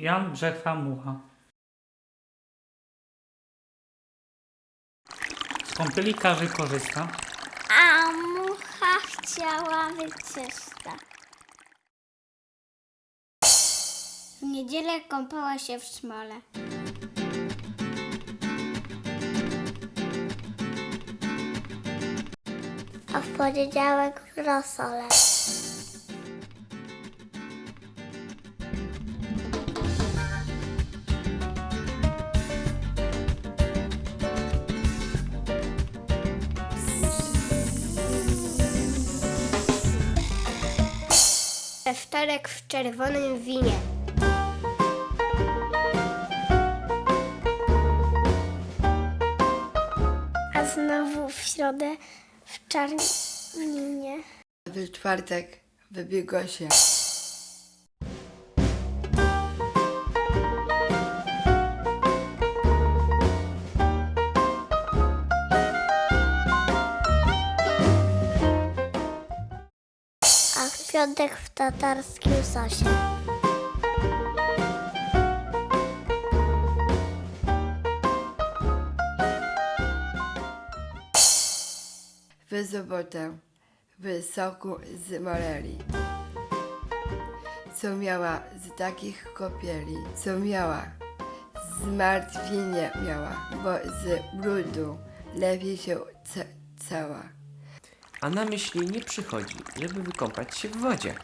Jan Brzechwa Mucha. Z kąpieli każdy korzysta. A mucha chciała być czysta. W niedzielę kąpała się w szmole. A w poniedziałek w rosole. Wtorek w czerwonym winie. A znowu w środę w czarninie. W czwartek wybiegło się. A w tatarskim sosie. W sobotę w soku z moreli. Co miała z takich kopieli, co miała zmartwienie miała, bo z brudu lepiej się ca- cała. A na myśli nie przychodzi, żeby wykąpać się w wodzie.